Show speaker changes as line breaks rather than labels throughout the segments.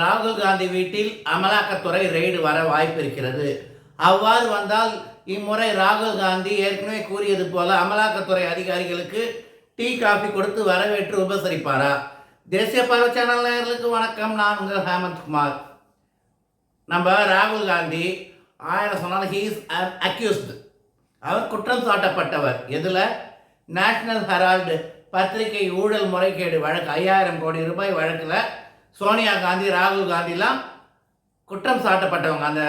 ராகுல் காந்தி வீட்டில் அமலாக்கத்துறை ரெய்டு வர வாய்ப்பு இருக்கிறது. அவ்வாறு வந்தால் இம்முறை ராகுல் காந்தி ஏற்கனவே கூறியது போல அமலாக்கத்துறை அதிகாரிகளுக்கு டீ காஃபி கொடுத்து வரவேற்று உபசரிப்பாரா? தேசிய பார்வை சேனல் நேயர்களுக்கு வணக்கம். நான் உங்கள் ஹேமந்த் குமார். நம்ம ராகுல் காந்தி ஆயிரம் சொன்னால் ஹீஸ் அக்யூஸ்டு அவர் குற்றம் சாட்டப்பட்டவர். எதில்? நேஷனல் ஹெரால்டு பத்திரிகை ஊழல் முறைகேடு வழக்கு ஐயாயிரம் கோடி ரூபாய் வழக்கில் சோனியா காந்தி ராகுல் காந்திலாம் குற்றம் சாட்டப்பட்டவங்க. அந்த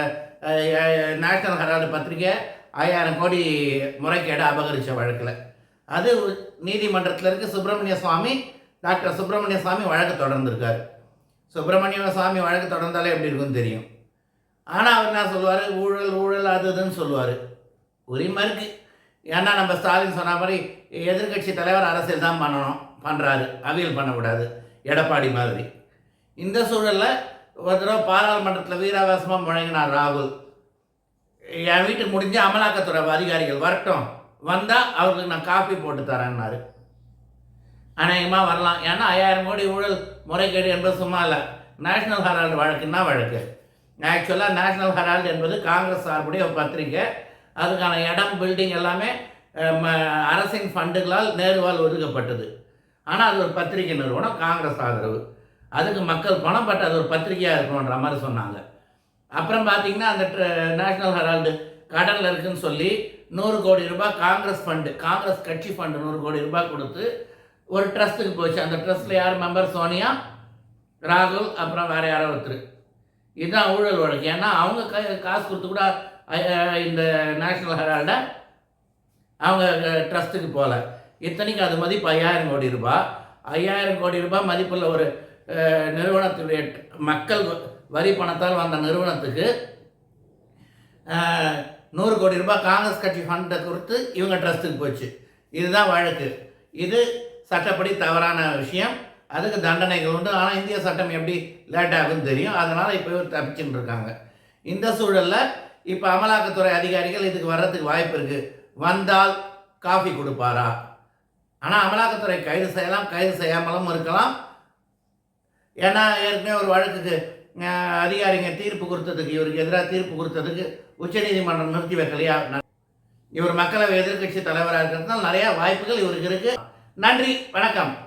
நேஷனல் ஹெரால்டு பத்திரிகை ஐயாயிரம் கோடி முறைகேடு அபகரித்த வழக்கில். அது நீதிமன்றத்தில் இருக்க. சுப்பிரமணிய சுவாமி டாக்டர் சுப்பிரமணிய சுவாமி வழக்கு தொடர்ந்துருக்கார். சுப்பிரமணிய சுவாமி வழக்கு தொடர்ந்தாலே எப்படி இருக்குன்னு தெரியும். ஆனால் அவர் என்ன சொல்லுவார்? ஊழல் ஊழல் அது இதுன்னு சொல்லுவார். உரிமை இருக்குது ஏன்னா நம்ம ஸ்டாலின் சொன்ன மாதிரி எதிர்க்கட்சி தலைவர் அரசியல் தான் பண்ணணும். பண்ணுறாரு அவியல் பண்ணக்கூடாது. எடப்பாடி மாதிரி. இந்த சூழலில் ஒரு தடவை பாராளுமன்றத்தில் வீராவாசமாக முழங்கினார் ராகுல். என் வீட்டுக்கு முடிஞ்ச அமலாக்கத்துறை அதிகாரிகள் வரட்டும். வந்தால் அவருக்கு நான் காஃபி போட்டு தரேன்னாரு. அநேகமாக வரலாம். ஏன்னா ஐயாயிரம் கோடி ஊழல் முறைகேடு என்பது சும்மா இல்லை. நேஷ்னல் ஹெரால்டு வழக்குன்னா வழக்கு. ஆக்சுவலாக நேஷ்னல் ஹெரால்டு என்பது காங்கிரஸ் சார்புடைய ஒரு பத்திரிக்கை அதுக்கான இடம் பில்டிங் எல்லாமே ம- அரசின் ஃபண்டுகளால் நேருவால் ஒதுக்கப்பட்டது. ஆனால் அது ஒரு பத்திரிகை நிறுவனம் காங்கிரஸ் ஆதரவு. அதுக்கு மக்கள் பணம் பட்டு அது ஒரு பத்திரிகையாக இருக்கணுன்ற மாதிரி சொன்னாங்க. அப்புறம் பார்த்தீங்கன்னா அந்த நேஷனல் ஹெரால்டு கடனில் இருக்குன்னு சொல்லி நூறு கோடி ரூபாய் காங்கிரஸ் ஃபண்டு காங்கிரஸ் கட்சி ஃபண்டு நூறு கோடி ரூபாய் கொடுத்து ஒரு ட்ரஸ்ட்டுக்கு போச்சு. அந்த ட்ரஸ்ட்டில் யார் மெம்பர் சோனியா ராகுல் அப்புறம் வேறு யாரோ ஒருத்தர். இதுதான் ஊழல் வழக்கு. ஏன்னா அவங்க க காசு கொடுத்து கூட இந்த நேஷனல் ஹெரால்டை அவங்க ட்ரஸ்ட்டுக்கு போகல இத்தனைக்கு அது மதிப்பு ஐயாயிரம் கோடி ரூபாய். ஐயாயிரம் கோடி ரூபாய் மதிப்புள்ள ஒரு நிறுவனத்துடைய மக்கள் வ- வரி பணத்தால் வந்த நிறுவனத்துக்கு நூறு கோடி ரூபாய் காங்கிரஸ் கட்சி ஃபண்டை கொடுத்து இவங்க ட்ரஸ்ட்டுக்கு போச்சு. இதுதான் வழக்கு. இது சட்டப்படி தவறான விஷயம். அதுக்கு தண்டனைகள் உண்டு. ஆனால் இந்திய சட்டம் எப்படி லேட் ஆகுன்னு தெரியும். அதனால் இப்போ இவர் தப்பிச்சுட்டு இருக்காங்க. இந்த சூழலில் இப்போ அமலாக்கத்துறை அதிகாரிகள் இதுக்கு வர்றதுக்கு வாய்ப்பு இருக்குது வந்தால் காஃபி கொடுப்பாரா? ஆனால் அமலாக்கத்துறை கைது செய்யலாம். கைது செய்யாமலும் இருக்கலாம். ஏன்னா ஏற்கனவே ஒரு வழக்குக்கு அதிகாரிங்க தீர்ப்பு கொடுத்ததுக்கு இவருக்கு எதிராக தீர்ப்பு கொடுத்ததுக்கு உச்சநீதிமன்றம் நிறுத்தி வைக்கலையா? இவர் மக்களவை எதிர்க்கட்சி தலைவராக இருக்கிறதுனால நிறையா வாய்ப்புகள் இவருக்கு இருக்குது நன்றி. வணக்கம்.